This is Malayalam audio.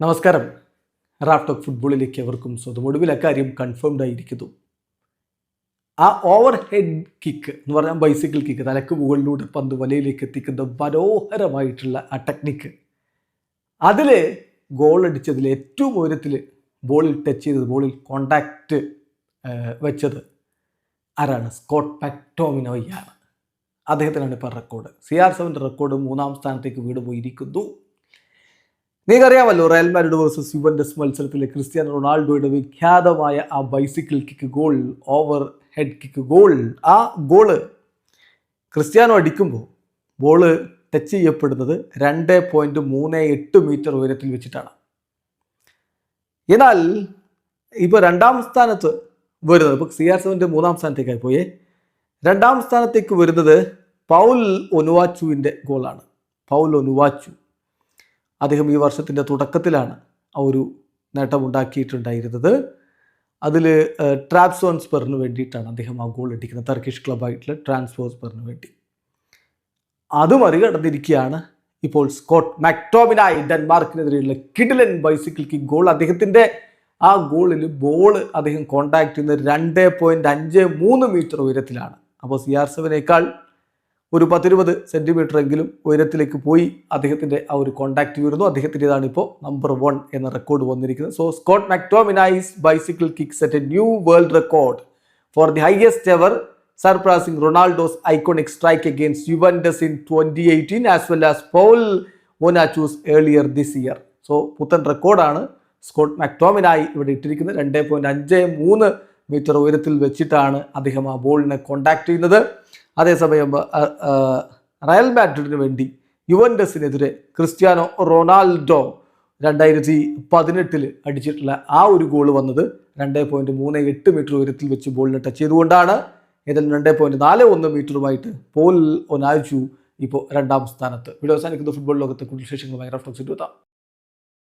നമസ്കാരം. റാഫ്റ്റോക്ക് ഫുട്ബോളിലേക്ക് അവർക്കും സ്വന്തം ഒടുവിൽ അക്കാര്യം കൺഫേംഡ് ആയിരിക്കുന്നു. ആ ഓവർ ഹെഡ് കിക്ക് എന്ന് പറഞ്ഞാൽ ബൈസിക്കിൾ കിക്ക് തലക്ക് മുകളിലൂടെ പന്ത് വലയിലേക്ക് എത്തിക്കുന്ന മനോഹരമായിട്ടുള്ള ആ ടെക്നിക്ക് അതിൽ ഗോൾ അടിച്ചതിൽ ഏറ്റവും ഉയരത്തിൽ ബോളിൽ ടച്ച് ചെയ്തത് ബോളിൽ കോണ്ടാക്റ്റ് വെച്ചത് ആരാണ്? സ്കോട്ട് പാക്ടോമിനോയാണ്. അദ്ദേഹത്തിനാണ് ഇപ്പോൾ റെക്കോർഡ് സി ആർ സെവന്റെ റെക്കോർഡ് മൂന്നാം സ്ഥാനത്തേക്ക് വീട് പോയിരിക്കുന്നു. നിങ്ങൾക്കറിയാമല്ലോ റയൽ മാരിഡ് വേഴ്സസ് യുവൻഡസ് മത്സരത്തിലെ ക്രിസ്ത്യാനോ റൊണാൾഡോയുടെ വിഖ്യാതമായ ആ bicycle kick goal over head kick goal ആ ഗോൾ ക്രിസ്ത്യാനോ അടിക്കുമ്പോൾ ബോൾ ടച്ച് ചെയ്യപ്പെടുന്നത് രണ്ട് പോയിന്റ് മൂന്ന് എട്ട് മീറ്റർ ഉയരത്തിൽ വെച്ചിട്ടാണ്. എന്നാൽ ഇപ്പോൾ രണ്ടാം സ്ഥാനത്ത് വരുന്നത് ഇപ്പോൾ സി ആർ സെവന്റെ മൂന്നാം സ്ഥാനത്തേക്കായി പോയേ. രണ്ടാം സ്ഥാനത്തേക്ക് വരുന്നത് പൗൽ ഒനുവാച്ചുവിന്റെ ഗോളാണ് പൗൽ ഒനുവാച്ചു. അദ്ദേഹം ഈ വർഷത്തിന്റെ തുടക്കത്തിലാണ് ആ ഒരു നേട്ടമുണ്ടാക്കിയിട്ടുണ്ടായിരുന്നത്. അതിൽ ട്രാപ്സോൺസ്പെറിന് വേണ്ടിയിട്ടാണ് അദ്ദേഹം ആ ഗോൾ അടിക്കുന്നത് ടർക്കിഷ് ക്ലബായിട്ടുള്ള ട്രാൻസ്ഫോൺസ്പെറിന് വേണ്ടി. അത് മറികടന്നിരിക്കുകയാണ് ഇപ്പോൾ സ്കോട്ട് മാക്ടോമിനായി ഡെൻമാർക്കിനെതിരെയുള്ള കിഡിലൻ ബൈസിക്കിൾ കിക്ക് ഗോൾ അദ്ദേഹത്തിന്റെ ആ ഗോളിൽ ബോൾ അദ്ദേഹം കോണ്ടാക്ട് ചെയ്യുന്നത് രണ്ട് പോയിന്റ് അഞ്ച് മൂന്ന് മീറ്റർ ഉയരത്തിലാണ്. അപ്പോൾ സി ആർ സെവനേക്കാൾ ഒരു പത്തിരുപത് സെന്റിമീറ്റർ എങ്കിലും ഉയരത്തിലേക്ക് പോയി അദ്ദേഹത്തിന്റെ ആ ഒരു കോണ്ടാക്റ്റ് വരുന്നു അദ്ദേഹത്തിന്റെതാണ് ഇപ്പോൾ നമ്പർ വൺ എന്ന റെക്കോർഡ് വന്നിരിക്കുന്നത്. So Scott McTominay bicycle kick set a new world record for the highest ever surpassing Ronaldo's iconic strike against Juventus in twenty eighteen as well as Paul Onuachu's earlier this year so പുത്തൻ റെക്കോർഡാണ് സ്കോട്ട് മാക്ടോമിനായി ഇവിടെ ഇട്ടിരിക്കുന്നത്. രണ്ട് പോയിന്റ് അഞ്ച് മൂന്ന് മീറ്റർ ഉയരത്തിൽ വെച്ചിട്ടാണ് അദ്ദേഹം ആ ബോളിനെ കോണ്ടാക്ട് ചെയ്യുന്നത്. അതേസമയം റയൽ മാഡ്രിഡിന് വേണ്ടി യുവൻഡസിനെതിരെ ക്രിസ്ത്യാനോ റൊണാൾഡോ രണ്ടായിരത്തി പതിനെട്ടിൽ അടിച്ചിട്ടുള്ള ആ ഒരു ഗോൾ വന്നത് രണ്ട് പോയിന്റ് മൂന്ന് എട്ട് മീറ്റർ ഉയരത്തിൽ വെച്ച് ബോളിനെ ടച്ച് ചെയ്തുകൊണ്ടാണ്. ഏതായാലും രണ്ട് പോയിന്റ് നാല് ഒന്ന് മീറ്ററുമായിട്ട് പോൽ ഒനാജു ഇപ്പോൾ രണ്ടാം സ്ഥാനത്ത്. വീഡിയോ അവസാനിക്കുന്ന. ഫുട്ബോൾ ലോകത്തെ കൂടുതൽ വിശേഷങ്ങളുമായി റഫ്ലക്സ് എത്താം.